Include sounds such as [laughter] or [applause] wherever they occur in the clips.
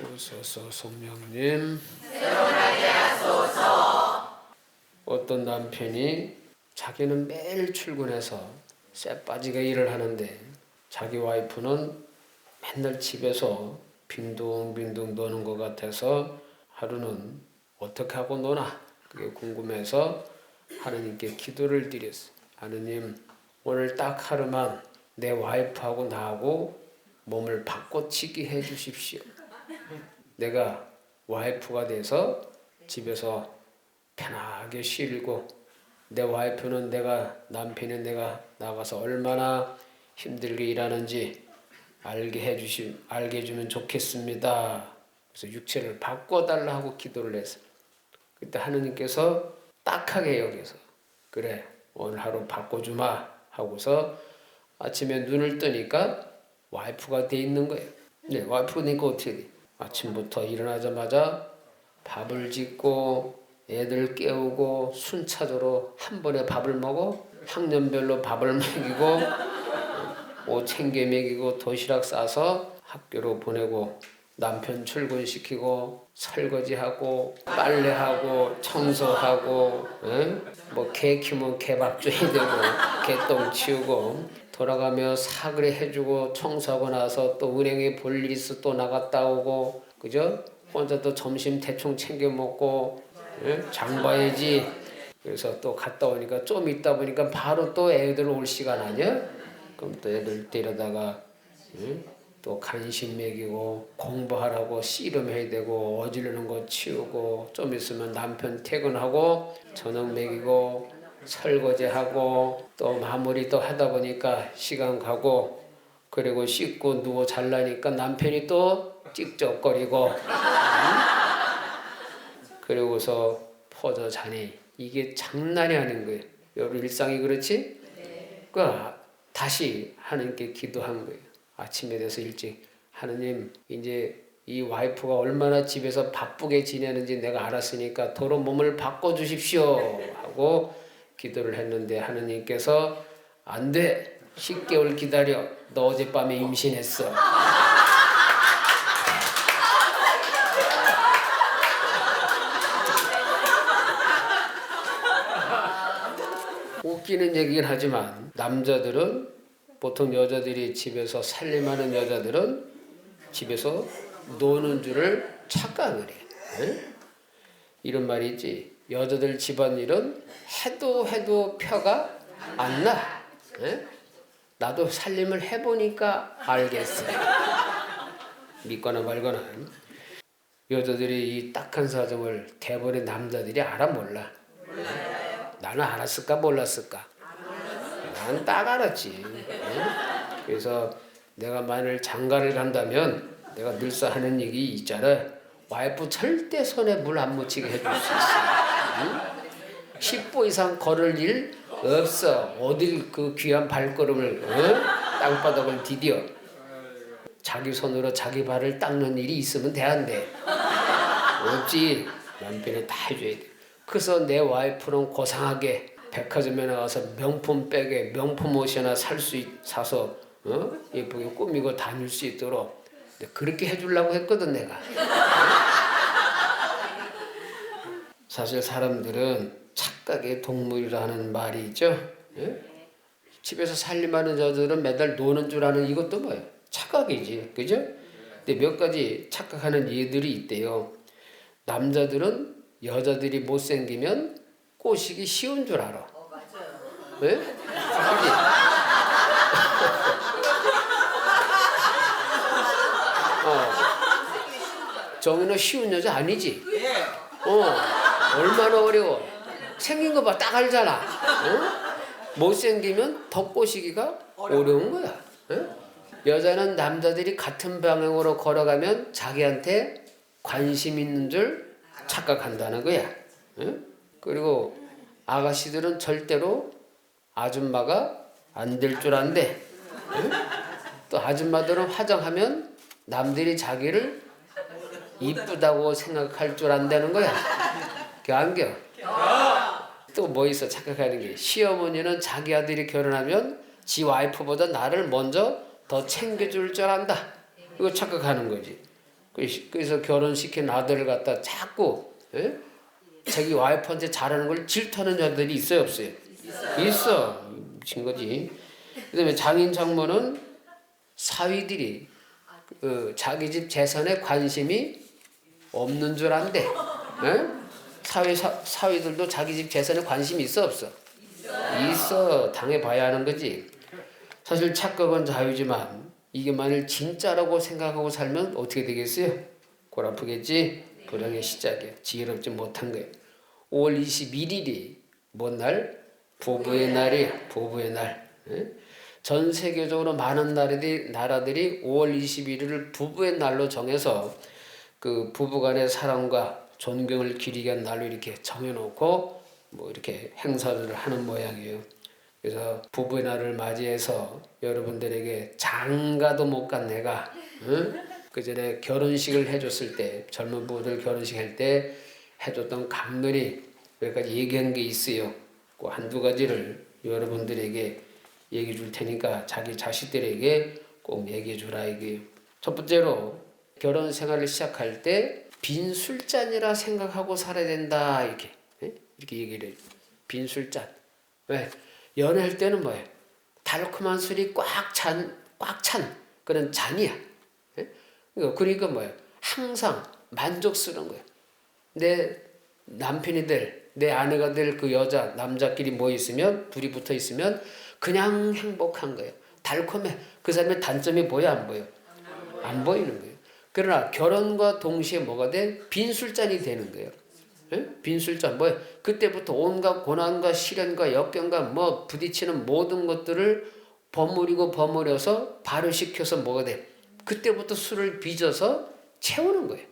오소서 송명님 어떤 남편이 자기는 매일 출근해서 쇠 빠지게 일을 하는데 자기 와이프는 맨날 집에서 빈둥빈둥 노는 것 같아서 하루는 어떻게 하고 노나 그게 궁금해서 하느님께 기도를 드렸어. 하느님 오늘 딱 하루만 내 와이프하고 나하고 몸을 바꿔치기 해 주십시오. 내가 와이프가 돼서 집에서 편하게 쉬고 내 와이프는 내가 남편이 내가 나가서 얼마나 힘들게 일하는지 알게 해주시 알게 해주면 좋겠습니다. 그래서 육체를 바꿔달라 하고 기도를 했어요. 그때 하느님께서 딱하게 여기서 그래 오늘 하루 바꿔주마 하고서 아침에 눈을 뜨니까 와이프가 돼 있는 거예요. 네, 와이프가 되니까 어떻게 돼? 아침부터 일어나자마자 밥을 짓고 애들 깨우고 순차적으로 한 번에 밥을 먹어? 학년별로 밥을 [laughs] 먹이고 옷 챙겨 먹이고 도시락 싸서 학교로 보내고 남편 출근시키고 설거지하고 빨래하고 청소하고 뭐개 키우면 개밥 줘야 되고 개똥 치우고 돌아가며 사그레 해주고 청소하고 나서 또 은행에 볼 일 있어 또 나갔다 오고 그죠? 혼자 또 점심 대충 챙겨 먹고 예? 장 봐야지 그래서 또 갔다 오니까 좀 있다 보니까 바로 또 애들 올 시간 아니야? 그럼 또 애들 데려다가 응? 또 간식 먹이고 공부하라고 씨름해야 되고 어지르는 거 치우고 좀 있으면 남편 퇴근하고 저녁 먹이고 설거지하고 또 마무리 또 하다 보니까 시간 가고 그리고 씻고 누워 잘라니까 남편이 또 찝쩍거리고 응? 그리고서 퍼져 자니 이게 장난이 아닌 거예요. 여러분 일상이 그렇지? 그 다시 하나님께 기도한 거예요. 아침에 돼서 일찍 하느님 이제 이 와이프가 얼마나 집에서 바쁘게 지내는지 내가 알았으니까 도로 몸을 바꿔 주십시오 하고 기도를 했는데 하느님께서 안 돼. 10개월 기다려. 너 어젯밤에 임신했어. 웃기는 얘기긴 하지만 남자들은 보통 여자들이 집에서 살림하는 여자들은 집에서 노는 줄을 착각을 해. 에? 이런 말이 있지. 여자들 집안일은 해도 해도 표가 안 나. 에? 나도 살림을 해보니까 알겠어. 믿거나 말거나. 여자들이 이 딱한 사정을 대부분의 남자들이 알아 몰라. 나는 알았을까 몰랐을까? 난 딱 알았지. 응? 그래서 내가 만일 장가를 간다면 내가 늘상 하는 얘기 있잖아. 와이프 절대 손에 물 안 묻히게 해줄 수 있어. 응? 10보 이상 걸을 일 없어. 어딜 그 귀한 발걸음을 응? 땅바닥을 디뎌. 자기 손으로 자기 발을 닦는 일이 있으면 돼안 돼? 없지. 남편이 다 해줘야 돼. 그래서 내 와이프는 고상하게 백화점에 나가서 명품 백에 명품 옷이나 살 수 사서 어? 예쁘게 꾸미고 다닐 수 있도록 그렇게 해주려고 했거든 내가. 사실 사람들은 착각의 동물이라는 말이 있죠. 예? 집에서 살림하는 여자들은 매달 노는 줄 아는 이것도 뭐예요? 착각이지, 그죠? 근데 몇 가지 착각하는 이들이 있대요. 남자들은 여자들이 못생기면 꼬시기 쉬운 줄 알아. 어, 맞아요. 왜? 그지? [laughs] 어. 정인은 쉬운 여자 아니지? 예. 어. 얼마나 어려워. 생긴 거 봐, 딱 알잖아. 어? 못생기면 더 꼬시기가 어려운 거야. 어? 여자는 남자들이 같은 방향으로 걸어가면 자기한테 관심 있는 줄 착각한다는 거야. 응? 그리고 아가씨들은 절대로 아줌마가 안 될 줄 안돼. 응? 또 아줌마들은 화장하면 남들이 자기를 이쁘다고 생각할 줄 안다는 거야. 그 안겨. 또뭐 있어 착각하는 게 시어머니는 자기 아들이 결혼하면 지 와이프보다 나를 먼저 더 챙겨줄 줄 안다. 이거 착각하는 거지. 그- 그래서 결혼시킨 아들을 갖다 자꾸 예? 자기 와이프한테 잘하는 걸 질투하는 자들이 있어요 없어요? 있어. 미친 거지. 그다음에 장인 장모는 사위들이 그 자기 집 재산에 관심이 없는 줄 안대. 예? 사위 사, 사위들도 자기 집 재산에 관심이 있어 없어? 있어. 당해봐야 하는 거지. 사실 착각은 자유지만 이게 만일 진짜라고 생각하고 살면 어떻게 되겠어요? 골 아프겠지? 불행의 시작이야. 지혜롭지 못한 거야. 5월 21일이 뭔 날? 부부의 날이야. 부부의 날. 예? 전 세계적으로 많은 나라들이, 나라들이 5월 21일을 부부의 날로 정해서 그 부부간의 사랑과 존경을 기리게 한 날로 이렇게 정해놓고 뭐 이렇게 행사를 하는 모양이에요. 그래서 부부의 날을 맞이해서 여러분들에게 장가도 못 간 내가 응? 그 전에 결혼식을 해줬을 때 젊은 부부들 결혼식 할 때 해줬던 몇 가지 얘기한 게 있어요. 그 한두 가지를 여러분들에게 얘기해 줄 테니까 자기 자식들에게 꼭 얘기해 주라 이게요. 첫 번째로 결혼 생활을 시작할 때 빈 술잔이라 생각하고 살아야 된다 이렇게 예? 이렇게 얘기를. 빈 술잔 왜 연애할 때는 뭐예요? 달콤한 술이 꽉 찬 꽉 찬 그런 잔이야. 예? 그러니까 그러니까 뭐예요? 항상 만족스러운 거예요. 내 남편이 될, 내 아내가 될 그 여자, 남자끼리 뭐 있으면, 둘이 붙어 있으면 그냥 행복한 거예요. 달콤해. 그 사람의 단점이 보여, 안 보여? 안 보이는 거예요. 그러나 결혼과 동시에 뭐가 돼? 빈술잔이 되는 거예요. 예? 빈술잔. 뭐 그때부터 온갖 고난과 시련과 역경과 뭐 부딪히는 모든 것들을 버무리고 버무려서 발효시켜서 뭐가 돼? 그때부터 술을 빚어서 채우는 거예요.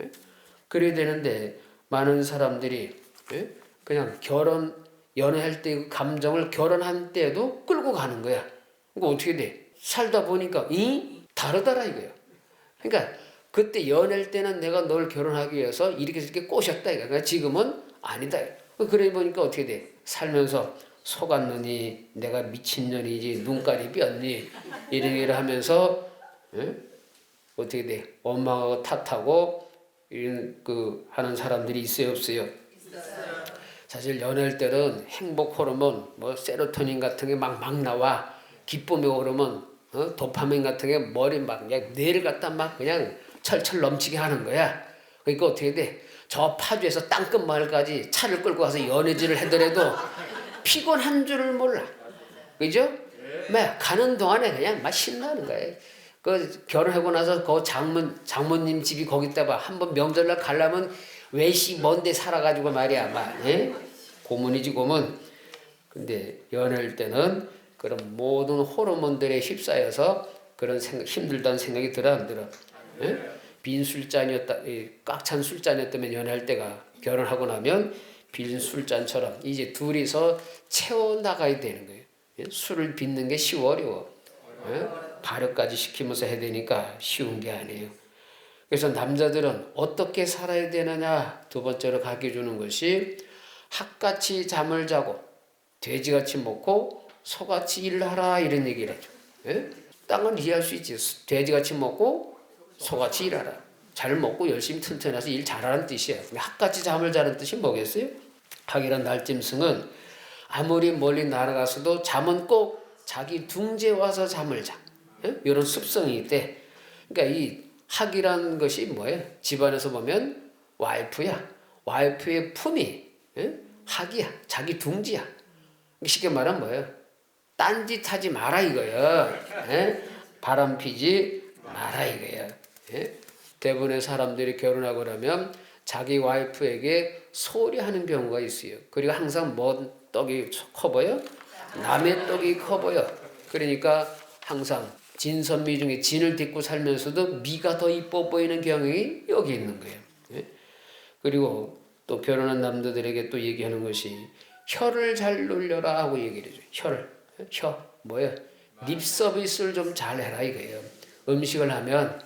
예? 그래야 되는데 많은 사람들이 예? 그냥 결혼 연애할 때그 감정을 결혼한 때에도 끌고 가는 거야. 그러니까 어떻게 돼? 살다 보니까 이 다르더라 이거예요. 그러니까 그때 연애할 때는 내가 널 결혼하기 위해서 이렇게 이렇게 꼬셨다. 그러니까 지금은 아니다. 그래 보니까 어떻게 돼? 살면서 속았느니 내가 미친년이지 눈깔이 삐었니 이런 일을 하면서 예? 어떻게 돼? 원망하고 탓하고 이런 그 하는 사람들이 있어요 없어요? 사실 연애할 때는 행복 호르몬 뭐 세로토닌 같은 게 막 막 나와 기쁨의 호르몬 어? 도파민 같은 게 머리 막 그냥 뇌를 갖다 막 그냥 철철 넘치게 하는 거야. 그러니까 어떻게 돼? 저 파주에서 땅끝 마을까지 차를 끌고 가서 연애질을 하더라도 피곤한 줄을 몰라. 그죠? 매 가는 동안에 그냥 막 신나는 거예요. 그 결혼하고 나서 그 장문 장모님 집이 거기다 봐. 한번 명절날 가려면 외시 먼데 살아가지고 말이야, 막 예? 고문이지 고문. 근데 연애할 때는 그런 모든 호르몬들에 휩싸여서 그런 생각, 힘들다는 생각이 들어 안 들어? 예? 빈 술잔이었다, 꽉 찬 술잔이었다면 연애할 때가 결혼하고 나면 빈 술잔처럼 이제 둘이서 채워 나가야 되는 거예요. 예? 술을 빚는 게 쉬워 어려워. 예? 발효까지 시키면서 해야 되니까 쉬운 게 아니에요. 그래서 남자들은 어떻게 살아야 되느냐 두 번째로 가르쳐 주는 것이 학같이 잠을 자고 돼지같이 먹고 소같이 일하라 이런 얘기를 해줘. 예? 땅은 이해할 수 있지. 돼지같이 먹고 소같이 일하라. 잘 먹고 열심히 튼튼해서 일 잘하는. 근데 학같이 잠을 자는 뜻이 뭐겠어요? 학이란 날짐승은 아무리 멀리 날아가서도 잠은 꼭 자기 둥지에 와서 잠을 자. 예? 이런 습성이 있대. 그러니까 이 학이란 것이 뭐예요? 집안에서 보면 와이프야. 와이프의 품이 예? 학이야. 자기 둥지야. 쉽게 말하면 뭐예요? 딴짓 하지 마라 이거예요. 예? 바람 피지 마라 이거예요. 예? 대부분의 사람들이 결혼하고 나면 자기 와이프에게 소리 하는 경우가 있어요. 그리고 항상 뭔 떡이 커 보여? 남의 떡이 커 보여. 그러니까 항상 진선미 중에 진을 딛고 살면서도 미가 더 이뻐 보이는 경향이 여기 있는 거예요. 예? 그리고 또 결혼한 남자들에게 또 얘기하는 것이 혀를 잘 놀려라 하고 얘기를 해줘요. 혀를. 혀. 뭐예요? 립 서비스를 좀 잘해라 이거예요. 음식을 하면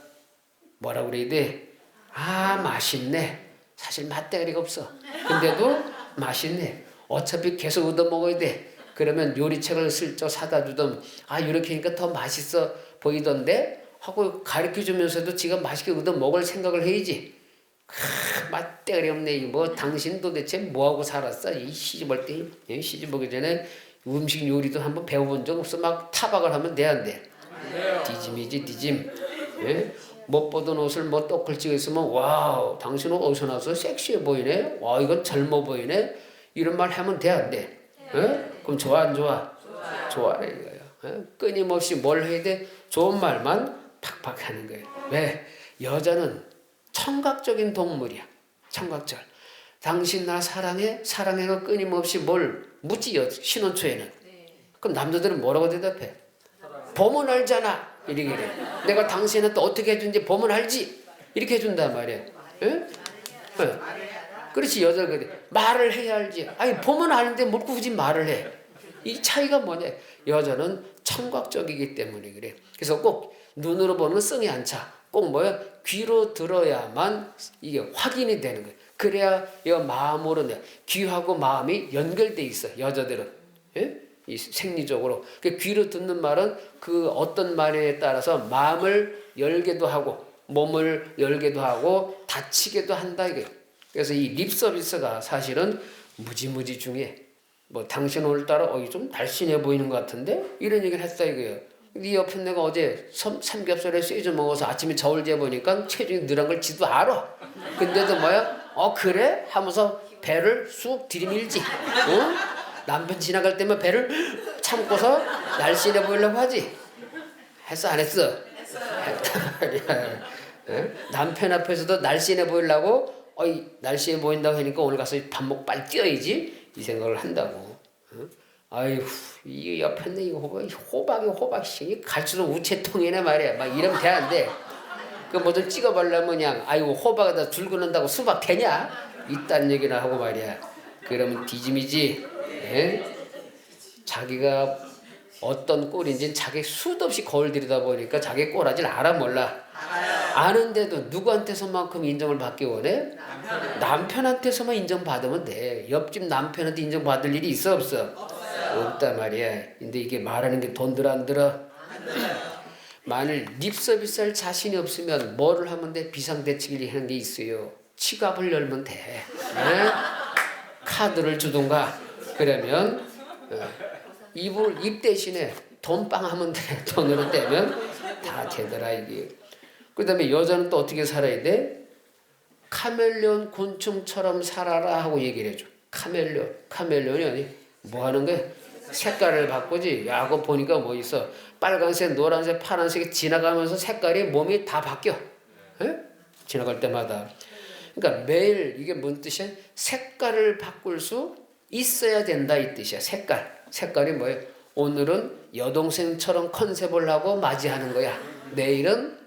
뭐라 그래야 돼? 아 맛있네. 사실 맛대가리가 없어. 근데도 맛있네. 어차피 계속 얻어 먹어야 돼. 그러면 요리책을 슬쩍 사다 주던 아 이렇게 하니까 더 맛있어 보이던데 하고 가르쳐 주면서도 지가 맛있게 얻어 먹을 생각을 해야지. 맛대가리 없네. 뭐 당신 도대체 뭐 하고 살았어? 이 시집 올 때, 예, 시집 오기 전에 음식 요리도 한번 배워본 적 없어. 막 타박을 하면 돼안 돼? 디짐이지 디짐. 예? 못 보던 옷을 뭐 떡걸치고 있으면 와우 당신은 어디서 나서 섹시해 보이네. 와 이건 젊어 보이네. 이런 말 하면 돼 안 돼? 예? 그럼 좋아 안 좋아? 좋아해 이거예요. 예? 끊임없이 뭘 해야 돼? 좋은 말만 팍팍 하는 거예요. 왜? 여자는 청각적인 동물이야. 청각적. 당신 나 사랑해? 사랑해가 끊임없이 뭘 묻지 여- 신혼 초에는. 그럼 남자들은 뭐라고 대답해? 보면 알잖아. 그래. 내가 당신한테 어떻게 해준지 보면 알지. 이렇게 해준단 말이야. 응? 응. 그렇지 여자 그래. 말을 해야 알지. 아니 보면 아는데 뭘 굳이 말을 해. 이 차이가 뭐냐? 여자는 청각적이기 때문에 그래. 그래서 꼭 눈으로 보는 성이 안 차. 꼭 뭐야? 귀로 들어야만 이게 확인이 되는 거야. 그래야 이 마음으로 내 귀하고 마음이 연결돼 있어. 여자들은. 예? 이 생리적으로. 그 귀로 듣는 말은 그 어떤 말에 따라서 마음을 열게도 하고 몸을 열게도 하고 다치게도 한다 이게. 그래서 이 립 서비스가 사실은 무지무지 중에 뭐 당신 오늘따라 어이 좀 날씬해 보이는 것 같은데 이런 얘기를 했다 이거예요. 네 옆에 내가 어제 삼, 삼겹살에 쇠주 먹어서 아침에 저울 재 보니까 체중이 늘은 걸 지도 알아. 근데도 뭐야? 어 그래? 하면서 배를 쑥 들이밀지. 응? 남편 지나갈 때만 배를 참고서 날씬해 보이려고 하지. 했어 안 했어? 했단 말이야. 응? 남편 앞에서도 날씬해 보이려고 어이 날씬해 보인다고 하니까 오늘 가서 밥 먹고 빨리 뛰어야지 이 생각을 한다고. 응? 아이고 이 옆에 있는 이 호박 호박이 호박이 갈수록 우체통이네 말이야. 막 이러면 돼 안 돼. 그뭐좀 찍어보려면 그냥 아이고 호박에다 줄 긋는다고 수박 되냐? 이딴 얘기나 하고 말이야. 그러면 뒤짐이지. 예? 자기가 어떤 꼴인지 자기 수도 없이 거울 들이다 보니까 자기 꼴아질 알아 몰라. 아는데도 누구한테서만큼 인정을 받기 원해? 남편한테서만 인정받으면 돼. 옆집 남편한테 인정받을 일이 있어 없어? 없단 말이야. 근데 이게 말하는 게 돈 들어 안 들어? 만일 립 서비스 할 자신이 없으면 뭐를 하면 돼? 비상대책이 하는 게 있어요. 지갑을 열면 돼. 네? 카드를 주던가 그러면 어, 입을 입 대신에 돈빵 하면 돼. [laughs] 돈으로 떼면 다 되더라 이게. 그다음에 여자는 또 어떻게 살아야 돼? 카멜레온 곤충처럼 살아라 하고 얘기를 해줘. 카멜레온, 카멜레온이 아니 뭐 하는 거야? 색깔을 바꾸지. 야, 그거 보니까 뭐 있어? 빨간색, 노란색, 파란색이 지나가면서 색깔이 몸이 다 바뀌어. 예? 지나갈 때마다. 그러니까 매일 이게 뭔 뜻이야? 색깔을 바꿀 수 있어야 된다 이 뜻이야. 색깔. 색깔이 뭐예요? 오늘은 여동생처럼 컨셉을 하고 맞이하는 거야. 내일은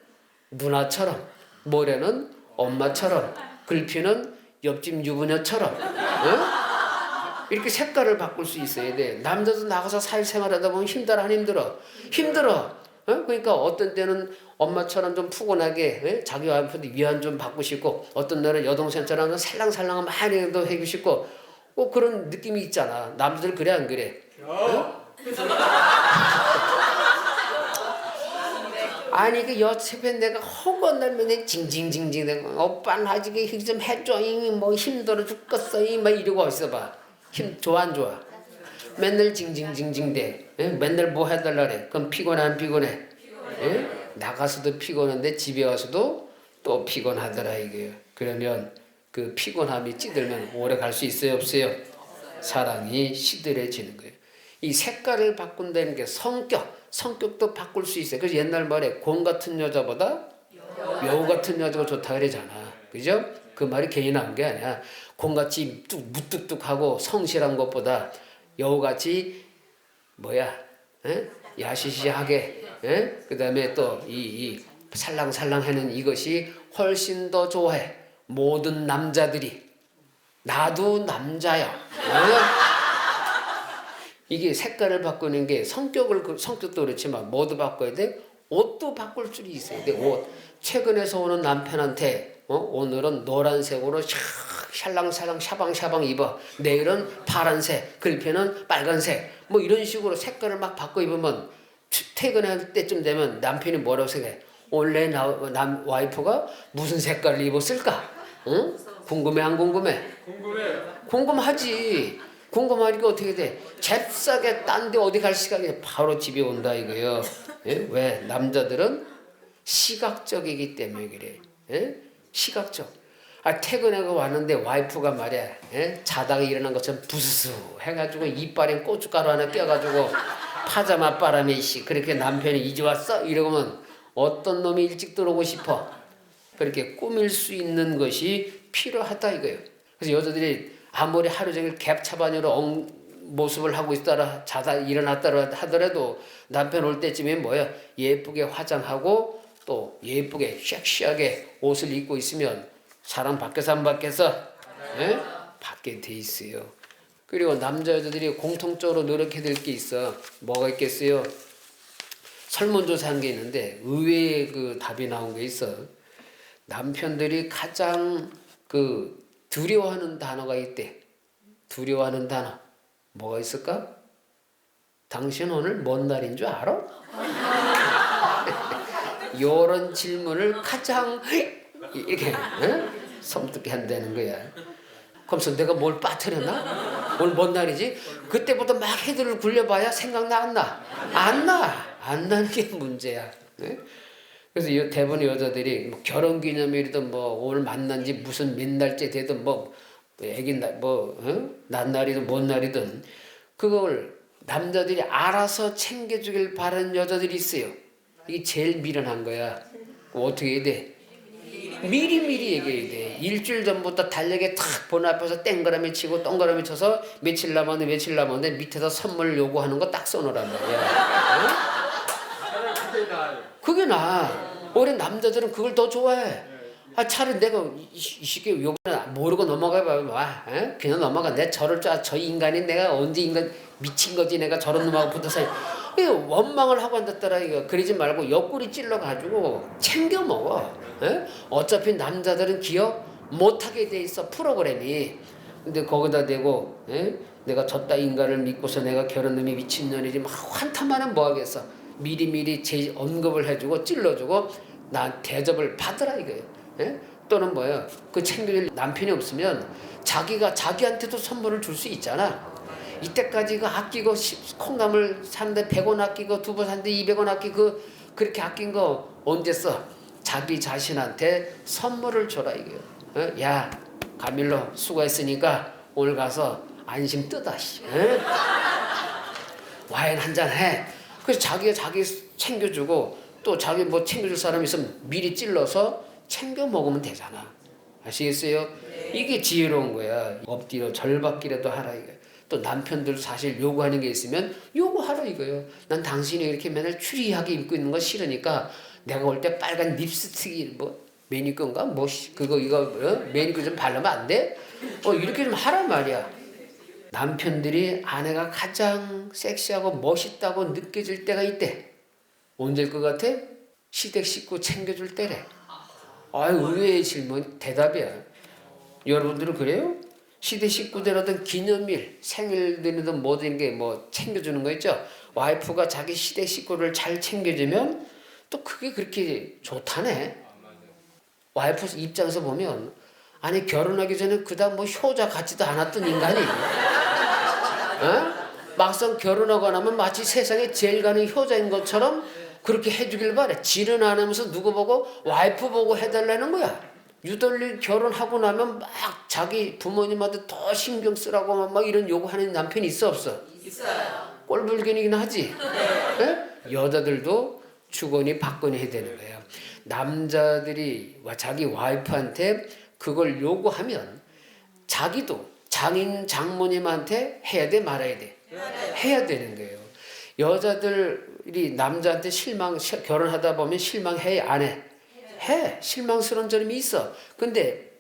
누나처럼, 모레는 엄마처럼, 글피는 옆집 유부녀처럼. 어? 이렇게 색깔을 바꿀 수 있어야 돼. 남자도 나가서 사회생활하다 보면 힘들어 안 힘들어? 힘들어. 어? 그러니까 어떤 때는 엄마처럼 좀 푸근하게 예? 자기 와이프한테 위안 좀 받고 싶고 어떤 날은 여동생처럼 살랑살랑한 많이 도 해주고 싶고 꼭 그런 느낌이 있잖아. 남자들 그래 안 그래? 어? 아니 그 여차에 내가 허건 날면 징징징징 대고 오빠는 아직 좀 해줘 뭐 힘들어 죽겠어 막 이러고 있어봐 힘 좋아 안 좋아 맨날 징징징징 대 예? 맨날 뭐 해달라 그래 그럼 피곤해 안 피곤해 예? 나가서도 피곤한데 집에 와서도 또 피곤하더라 이게 그러면 그 피곤함이 찌들면 오래 갈 수 있어요 없어요 사랑이 시들해지는 거예요 이 색깔을 바꾼다는 게 성격 성격도 바꿀 수 있어요. 그래서 옛날 말에 곰 같은 여자보다 여우 같은 여자가 좋다 그러잖아. 그죠? 그 말이 괜히 나온 게 아니야. 곰같이 뚝 무뚝뚝하고 성실한 것보다 여우같이 뭐야? 에? 야시시하게 에? 그다음에 또이이 살랑살랑하는 이것이 훨씬 더 좋아해. 모든 남자들이 나도 남자야. 에? 이게 색깔을 바꾸는 게 성격을 그- 성격도 그렇지만 뭐도 바꿔야 돼? 옷도 바꿀 줄이 있어야 돼. 옷. 최근에서 오는 남편한테 어? 오늘은 노란색으로 샥 샬랑샬랑 샤방샤방 입어. 내일은 파란색, 글패는 빨간색. 뭐 이런 식으로 색깔을 막 바꿔 입으면 추- 퇴근할 때쯤 되면 남편이 뭐라고 생각해? 원래 나, 남 와이프가 무슨 색깔을 입었을까? 응? 궁금해 안 궁금해? 궁금해. 궁금하지. 궁금하니까 어떻게 돼? 잽싸게 딴 데 어디 갈 시간이 바로 집에 온다 이거요. 예? 왜? 남자들은 시각적이기 때문에 그래. 예? 시각적. 아 퇴근하고 왔는데 와이프가 말이야. 예? 자다가 일어난 것처럼 부스스 해가지고 이빨에 고춧가루 하나 껴가지고 파자마 바람에 씨 그렇게 남편이 이제 왔어? 이러면 어떤 놈이 일찍 들어오고 싶어? 그렇게 꾸밀 수 있는 것이 필요하다 이거예요. 그래서 여자들이 아무리 하루 종일 갭차반으로 엉 모습을 하고 있다라 자다 일어났다라 하더라도 남편 올 때쯤에 뭐야 예쁘게 화장하고 또 예쁘게 섹시하게 옷을 입고 있으면 사람 밖에서 안 밖에서 예? 받게 돼 있어요. 그리고 남자 여자들이 공통적으로 노력해야 될 게 있어. 뭐가 있겠어요? 설문조사한 게 있는데 의외의 그 답이 나온 게 있어. 남편들이 가장 그 두려워하는 단어가 있대. 두려워하는 단어. 뭐가 있을까? 당신 오늘 뭔 날인 줄 알아? [laughs] 이런 질문을 가장 이렇게 응? 섬뜩게 한다는 거야. 그러면서 내가 뭘 빠뜨렸나? 오늘 뭔 날이지? 그때부터 막 헤드를 굴려봐야 생각나 안 나? 안 나! 안 나는 게 문제야. 네? 그래서 이 대부분 여자들이 뭐 결혼 기념일이든 뭐 오늘 만난 지 무슨 몇 날째 되든 뭐 애기 날뭐 어? 난날이든 뭔 날이든 그걸 남자들이 알아서 챙겨주길 바라는 여자들이 있어요. 이게 제일 미련한 거야. 어떻게 해야 돼? 미리 미리 얘기해야 돼. 일주일 전부터 달력에 탁 본 앞에서 땡그라미 치고 동그라미 쳐서 며칠 남았는데 며칠 남았는데 밑에서 선물 요구하는 거 딱 써놓으란 말이야. 어? 그게 나. 오히려 남자들은 그걸 더 좋아해. 아 차라리 내가 시기 요거는 모르고 넘어가 봐. 에? 그냥 넘어가. 내 저럴 줄저 인간이 내가 언제 인간 미친 거지 내가 저런 놈하고 붙어서 이 원망을 하고 앉았더라 이거 그러지 말고 옆구리 찔러 가지고 챙겨 먹어. 에? 어차피 남자들은 기억 못하게 돼 있어 프로그램이. 근데 거기다 대고 에? 내가 저따 인간을 믿고서 내가 결혼 놈이 미친년이지 막 환탄만은 뭐 하겠어. 미리미리 제 언급을 해주고 찔러주고 난 대접을 받으라 이거예요. 예? 또는 뭐예요? 그 챙겨줄 남편이 없으면 자기가 자기한테도 선물을 줄 수 있잖아. 이때까지 그 아끼고 시- 콩나물 사는데 100원 아끼고 두부 사는데 200원 아끼고 그 그렇게 아낀 거 언제 써? 자기 자신한테 선물을 줘라 이거예요. 어? 야 가밀로 수고했으니까 오늘 가서 안심 뜨다 씨. 예? 와인 한 잔 해. 그래서 자기가 자기 챙겨주고 또 자기 뭐 챙겨줄 사람 있으면 미리 찔러서 챙겨 먹으면 되잖아. 아시겠어요? 이게 지혜로운 거야. 엎드려 절받기라도 하라 이거. 또 남편들 사실 요구하는 게 있으면 요구하라 이거예요. 난 당신이 이렇게 맨날 추리하게 입고 있는 거 싫으니까 내가 올 때 빨간 립스틱이 뭐 매니큐인가 뭐 씨, 그거 이거 어? 매니큐 좀 바르면 안 돼? 어 이렇게 좀 하란 말이야. 남편들이 아내가 가장 섹시하고 멋있다고 느껴질 때가 있대. 언제일 것 같아? 시댁 식구 챙겨줄 때래. 아유 의외의 질문 대답이야. 여러분들은 그래요? 시대 식구들하든 기념일, 생일들이든 뭐든 게 뭐 챙겨주는 거 있죠. 와이프가 자기 시대 식구를 잘 챙겨주면 또 그게 그렇게 좋다네. 와이프 입장에서 보면 아니 결혼하기 전에 그다음 뭐 효자 같지도 않았던 인간이 어? 막상 결혼하고 나면 마치 세상에 제일 가는 효자인 것처럼 그렇게 해주길 바래. 지는 안 하면서 누구 보고 와이프 보고 해달라는 거야. 유달리 결혼하고 나면 막 자기 부모님한테 더 신경 쓰라고 막 이런 요구하는 남편이 있어 없어? 있어요. 꼴불견이긴 하지. 예? 여자들도 주거니 받거니 해야 되는 거예요. 남자들이 와- 자기 와이프한테 그걸 요구하면 자기도 장인 장모님한테 해야 돼 말아야 돼. 해야 되는 거예요. 여자들이 남자한테 실망 시- 결혼하다 보면 실망해 안 해? 해. 실망스러운 점이 있어. 근데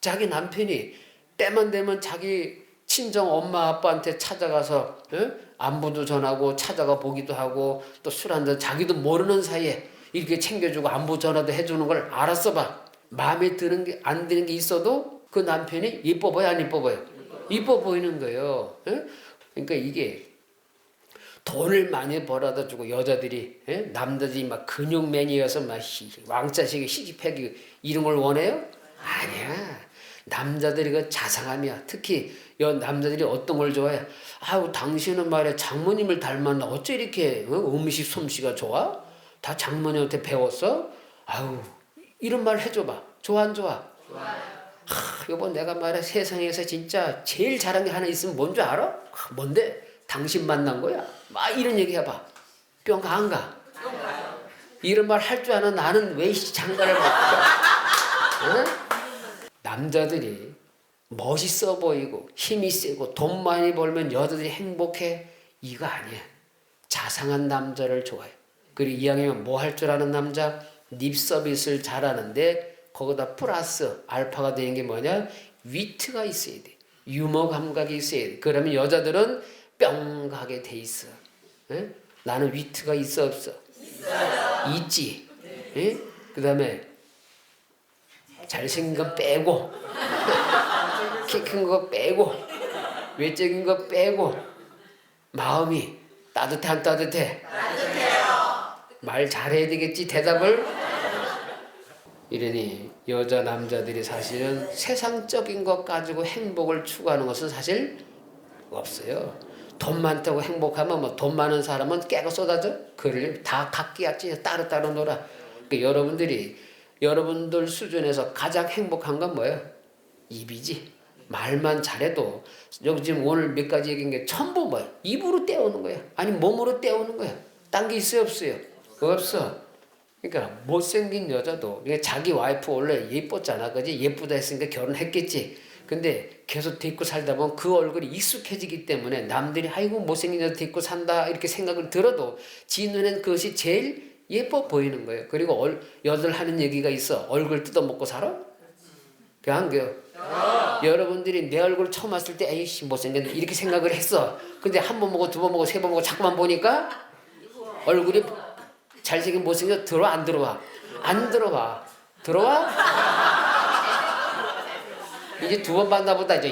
자기 남편이 때만 되면 자기 친정 엄마 아빠한테 찾아가서 어? 안부도 전하고 찾아가 보기도 하고 또 술 한잔 자기도 모르는 사이에 이렇게 챙겨주고 안부 전화도 해주는 걸 알았어 봐. 마음에 드는 게 안 드는 게 있어도 그 남편이 이뻐 보여 안 이뻐 보여? 이뻐 보이는 거예요. 어? 그러니까 이게 돈을 많이 벌어다 주고 여자들이 예? 남자들이 막 근육맨이어서 막 시- 왕자식이 시집하기 이런 걸 원해요? 아니야. 남자들이 그 자상함이야. 특히 여 남자들이 어떤 걸 좋아해? 아우 당신은 말이야 장모님을 닮았나? 어째 이렇게 어? 음식 솜씨가 좋아? 다 장모님한테 배웠어? 아우 이런 말 해줘봐. 좋아 안 좋아? 하, 여보 내가 말해 세상에서 진짜 제일 잘한 게 하나 있으면 뭔 줄 알아? 하, 뭔데? 당신 만난 거야. 막 이런 얘기 해봐. 뿅가 안 가? 이런 말 할 줄 아는 나는 왜이 장가를 못 가? 응? 남자들이 멋있어 보이고 힘이 세고 돈 많이 벌면 여자들이 행복해 이거 아니야. 자상한 남자를 좋아해. 그리고 이왕이면 뭐 할 줄 아는 남자 립 서비스를 잘하는데 거기다 플러스 알파가 되는 게 뭐냐 위트가 있어야 돼. 유머 감각이 있어야 돼. 그러면 여자들은 뿅 가게 돼 있어. 예? 나는 위트가 있어 없어? 있지. 예? 그다음에 잘생긴 거 빼고 [laughs] 키 큰 거 빼고 외적인 거 빼고 마음이 따뜻해 안 따뜻해? 말 잘해야 되겠지 대답을 이러니 여자 남자들이 사실은 세상적인 것 가지고 행복을 추구하는 것은 사실 없어요. 돈 많다고 행복하면 뭐 돈 많은 사람은 깨고 쏟아져? 그를 다 각기야지 따로따로 놀아. 그 여러분들이 여러분들 수준에서 가장 행복한 건 뭐예요? 입이지. 말만 잘해도 여기 지금 오늘 몇 가지 얘기한 게 전부 뭐야? 입으로 때우는 거야. 아니 몸으로 때우는 거야. 딴 게 있어요 없어요? 없어. 그러니까 못생긴 여자도 그러니까 자기 와이프 원래 예뻤잖아, 그지? 예쁘다 했으니까 결혼했겠지. 근데 계속 데리고 살다 보면 그 얼굴이 익숙해지기 때문에 남들이 아이고 못생긴 여자 데리고 산다 이렇게 생각을 들어도 지 눈엔 그것이 제일 예뻐 보이는 거예요. 그리고 얼, 여들 하는 얘기가 있어. 얼굴 뜯어먹고 살아? 그안 그요. 여러분들이 내 얼굴 처음 봤을 때 에이씨 못생겼네 이렇게 생각을 했어. 근데 한 번 보고 두 번 보고 세 번 보고 자꾸만 보니까 얼굴이 잘생긴 못생겨 들어와 안 들어와? 안 들어와. 들어와? 이제 두번 봤나 보다 이제.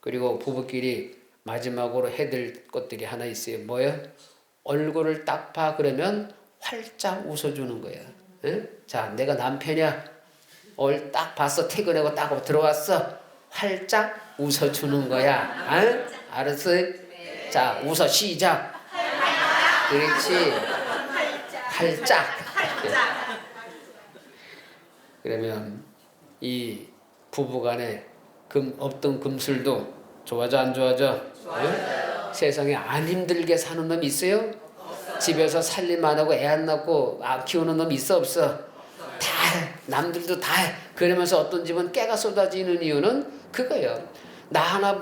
그리고 부부끼리 마지막으로 해될 것들이 하나 있어요. 뭐예요? 얼굴을 딱 봐 그러면 활짝 웃어주는 거야. 응? 자, 내가 남편이야. 얼 딱 봤어 퇴근하고 딱 들어왔어. 활짝 웃어주는 거야. 응? 알았어? 자, 웃어 시작. 그렇지. 활짝. 그러면 이 부부간에 금 없던 금술도 좋아져 안 좋아져? 응? 세상에 안 힘들게 사는 놈 있어요? 집에서 살림 안 하고 애 안 낳고 아 키우는 놈 있어 없어? 다 해. 남들도 다 해. 그러면서 어떤 집은 깨가 쏟아지는 이유는 그거예요. 나 하나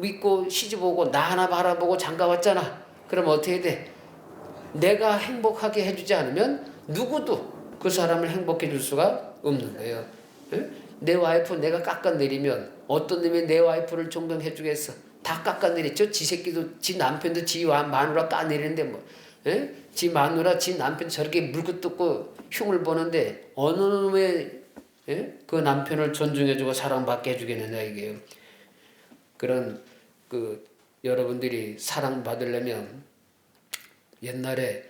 믿고 시집 오고 나 하나 바라보고 장가 왔잖아. 그럼 어떻게 돼? 내가 행복하게 해주지 않으면 누구도 그 사람을 행복해 줄 수가 없는 거예요. 응? 내 와이프 내가 깎아내리면 어떤 놈이 내 와이프를 존경해 주겠어? 다 깎아내렸죠. 지 새끼도 지 남편도 지 와- 마누라 까내리는데 뭐, 예? 지 마누라 지 남편 저렇게 물고 뜯고 흉을 보는데 어느 놈의 예? 그 남편을 존중해주고 사랑받게 해주겠느냐 이게요. 그런 그 여러분들이 사랑받으려면 옛날에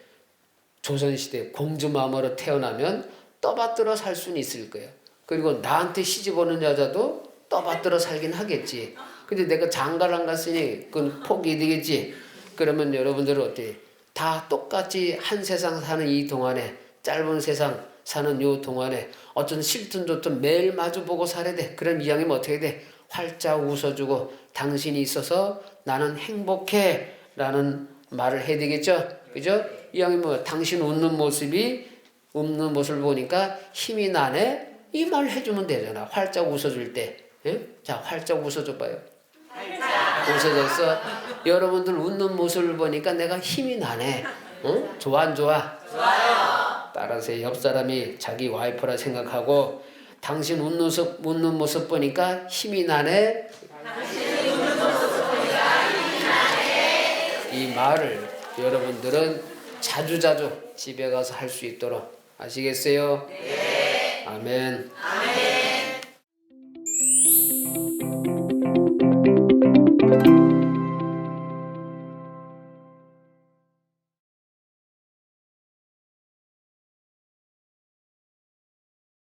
조선시대 공주마마로 태어나면 떠받들어 살 수는 있을 거예요. 그리고 나한테 시집 오는 여자도 떠받들어 살긴 하겠지. 근데 내가 장가를 안 갔으니 그건 포기 되겠지. 그러면 여러분들은 어때? 다 똑같이 한 세상 사는 이 동안에 짧은 세상 사는 요 동안에 어떤 싫든 좋든 매일 마주보고 살아야 돼. 그럼 이왕이면 어떻게 돼? 활짝 웃어주고 당신이 있어서 나는 행복해 라는 말을 해야 되겠죠? 그죠? 이왕이면 뭐 당신 웃는 모습이 웃는 모습을 보니까 힘이 나네? 이말 해주면 되잖아. 활짝 웃어줄 때. 예? 자, 활짝 웃어줘봐요. 웃어줬어. 여러분들 웃는 모습을 보니까 내가 힘이 나네. 어? 좋아 안 좋아? 좋아요. 따라서 옆 사람이 자기 와이프라 생각하고 당신 웃는 웃는 모습 보니까 힘이 나네. 말을 여러분들은 자주자주 집에 가서 할 수 있도록 아시겠어요? 네. 아멘. 아멘.